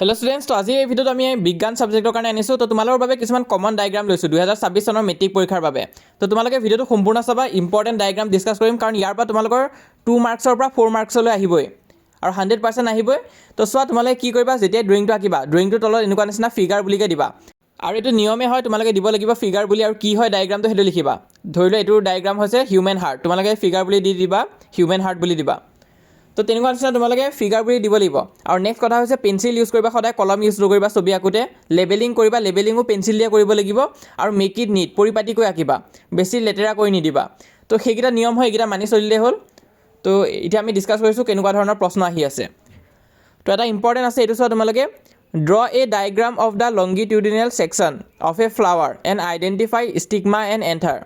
Hello' students তো আজি এই ভিডিঅ'ত আমি বিজ্ঞান ছাবজেক্টৰ কাৰণে আনিছোঁ। তো তোমালোকৰ বাবে কিছুমান কমন ডায়েগ্ৰাম লৈছোঁ, দুহেজাৰ ছাব্বিছ চনৰ মেট্ৰিক পৰীক্ষাৰ বাবে। তো তোমালোকে ভিডিঅ'টো সম্পূৰ্ণ চাবা ইম্পৰ্টেণ্ট ডায়েগ্ৰাম ডিছকাছ কৰিম, কাৰণ ইয়াৰ পৰা তোমালোকৰ টু মাৰ্কছৰ পৰা ফ'ৰ মাৰ্কছলৈ আহিবই। আৰু হাণ্ড্ৰেড পাৰ্চেণ্ট আহিবই। তো চোৱা, তোমালোকে কি কৰিবা যেতিয়া ড্ৰয়িংটো আঁকিবা ড্ৰয়িংটোৰ তলত এনেকুৱা নিচিনা ফিগাৰ বুলিকৈ দিবা। আৰু এইটো নিয়মে হয়, তোমালোকে দিব লাগিব ফিগাৰ বুলি আৰু কি হয় ডায়েগ্ৰামটো সেইটো লিখিবা। ধৰি লোৱা এইটোৰ ডায়েগ্ৰাম হৈছে হিউমেন হাৰ্ট তোমালোকে ফিগাৰ বুলি দি দিবা হিউমেন হাৰ্ট বুলি দিবা। তো তেনেকুৱা নিচিনা তোমালোকে ফিগাৰ বুলি দিব লাগিব। আৰু নেক্সট কথা হৈছে পেঞ্চিল ইউজ কৰিবা, সদায় কলম ইউজ নকৰিবা ছবি আঁকোতে। লেবেলিং কৰিবা লেবেলিঙো পেঞ্চিল দিয়ে কৰিব লাগিব আৰু মেক ইট নিট পৰিপাটিকৈ আঁকিবা। বেছি লেতেৰা কৰি নিদিবা। তো সেইকেইটা নিয়ম হয়, এইকেইটা মানি চলিলেই হ'ল। তো এতিয়া আমি ডিছকাছ কৰিছোঁ কেনেকুৱা ধৰণৰ প্ৰশ্ন আহি আছে। তো এটা ইম্পৰ্টেণ্ট আছে, এইটো চোৱা তোমালোকে। Draw a diagram of the longitudinal section of a flower and identify stigma and anther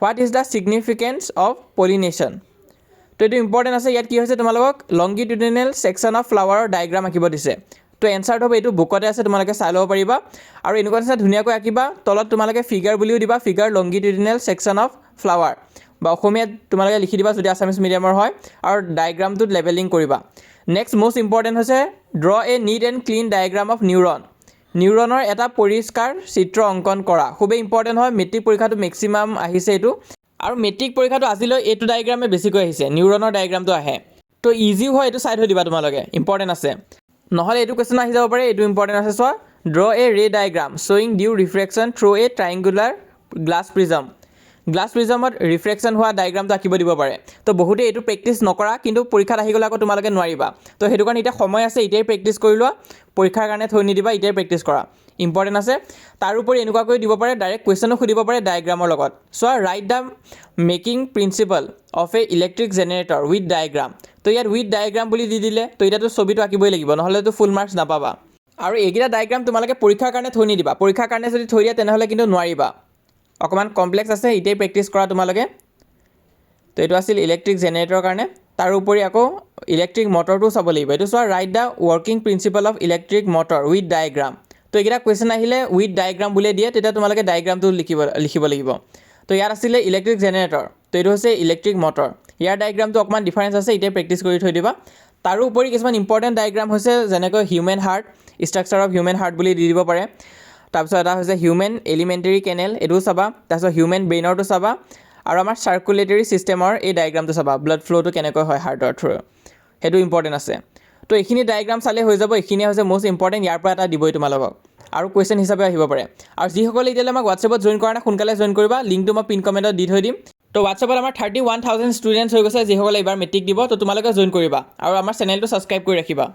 what is the significance of pollination তো এইটো ইম্পৰ্টেণ্ট আছে, ইয়াত কি হৈছে তোমালোকক? লংগিটিউডিনেল ছেকশ্যন অফ ফ্লাৱাৰৰ ডায়েগ্ৰাম আঁকিব দিছে। তো এনচাৰটো হ'ব, এইটো বুকতে আছে, তোমালোকে চাই ল'ব পাৰিবা। আৰু এনেকুৱা নিচিনা ধুনীয়াকৈ আঁকিবা, তলত তোমালোকে ফিগাৰ বুলিও দিবা figure longitudinal section of flower বা অসমীয়াত তোমালোকে লিখি দিবা যদি আছামিছ মিডিয়ামৰ হয়, আৰু ডায়েগ্ৰামটোত লেবেলিং কৰিবা। নেক্সট মষ্ট ইম্পৰ্টেণ্ট হৈছে draw a neat and clean diagram of neuron নিউৰনৰ এটা পৰিষ্কাৰ চিত্ৰ অংকন কৰা। খুবেই ইম্পৰ্টেণ্ট হয় মেট্ৰিক পৰীক্ষাটো মেক্সিমাম আহিছে এইটো। আৰু মেট্ৰিক পৰীক্ষাটো আজিলৈ এইটো ডায়েগ্ৰামে বেছিকৈ আহিছে নিউৰনৰ ডায়েগ্ৰামটো আহে। তো ইজিও হয় এইটো চাই থৈ দিবা তোমালোকে ইম্পৰ্টেণ্ট আছে। নহ'লে এইটো কুৱেশ্যন আহি যাব পাৰে এইটো ইম্পৰ্টেণ্ট আছে চোৱা। Draw a ray diagram শ্বয়িং due refraction through a triangular glass prism glass প্ৰিজমত reflection হোৱা ডায়েগ্ৰামটো আঁকিব দিব পাৰে। তো বহুতে এইটো প্ৰেক্টিচ নকৰা, কিন্তু পৰীক্ষাত আহি গ'লে আকৌ তোমালোকে নোৱাৰিবা। তো সেইটো কাৰণে এতিয়া সময় আছে, এতিয়াই প্ৰেক্টিচ কৰি লোৱা। পৰীক্ষাৰ কাৰণে থৈ নিদিবা, এতিয়াই প্ৰেক্টিচ কৰা। ইম্পৰ্টেণ্ট আছে। তাৰোপৰি এনেকুৱাকৈ দিব পাৰে ডাইৰেক্ট কুৱেশ্যনো সুধিব পাৰে ডায়েগ্ৰামৰ লগত। চোৱা write the making principle of a electric generator with diagram তো ইয়াত উইথ ডায়েগ্ৰাম বুলি দি দিলে, তো এতিয়াতো ছবিটো আঁকিবই লাগিব, নহ'লেতো ফুল মাৰ্কছ নাপাবা। আৰু এইকেইটা ডায়েগ্ৰাম তোমালোকে পৰীক্ষাৰ কাৰণে থৈ নিদিবা। পৰীক্ষাৰ কাৰণে যদি থৈ দিয়া, তেনেহ'লে কিন্তু নোৱাৰিবা। অকণমান কমপ্লেক্স আছে এতিয়াই প্ৰেক্টিচ কৰা তোমালোকে। তো এইটো আছিল ইলেক্ট্ৰিক জেনেৰেটৰৰ কাৰণে। তাৰোপৰি আকৌ ইলেক্ট্ৰিক মটৰটো চাব লাগিব। এইটো চোৱা write the working principle of electric motor with diagram তো এইকেইটা কুৱেশ্যন আহিলে উইথ ডায়েগ্ৰাম বুলিয়ে দিয়ে তেতিয়া তোমালোকে ডায়েগ্ৰামটো লিখিব লিখিব লাগিব। তো ইয়াত আছিলে ইলেক্ট্ৰিক জেনেৰেটৰ তো এইটো হৈছে ইলেক্ট্ৰিক মটৰ ইয়াৰ ডায়েগ্ৰামটো অকণমান ডিফাৰেঞ্চ আছে এতিয়াই প্ৰেক্টিচ কৰি থৈ দিবা। তাৰোপৰি কিছুমান ইম্পৰ্টেণ্ট ডায়েগ্ৰাম হৈছে যেনেকৈ human heart structure of human heart বুলি দি দিব পাৰে। তাৰপিছত এটা হৈছে হিউমেন এলিমেণ্টেৰী কেনেল এইটোও চাবা। তাৰপিছত হিউমেন ব্ৰেইনৰটো চাবা। আৰু আমাৰ চাৰ্কুলেটৰী ছিষ্টেমৰ এই ডায়েগ্ৰামটো চাবা ব্লাড ফ্ল'টো কেনেকৈ হয় হাৰ্টৰ থ্ৰু সেইটো ইম্পৰ্টেণ্ট আছে। তো এইখিনি ডায়েগ্ৰাম চালে হৈ যাব এইখিনিয়ে হৈছে মষ্ট ইম্পৰ্টেণ্ট ইয়াৰ পৰা এটা দিবই তোমালোকক। আৰু কুৱেশ্যন হিচাপে আহিব পাৰে। আৰু যিসকলে এতিয়ালৈ আমাক হোৱাটছএপত জইন কৰা নাই সোনকালে জইন কৰিবা লিংকটো মই পিন কমেণ্টত দি থৈ দিম। তো হোৱাটছএপত আমাৰ থাৰ্টি ওৱান থাউজেণ্ড ষ্টুডেণ্টছ হৈ গৈছে যিসকলে এইবাৰ মেট্ৰিক দিব তো তোমালোকে জইন কৰিবা। আৰু আমাৰ চেনেলটো ছাবস্ক্ৰাইব কৰি ৰাখিবা।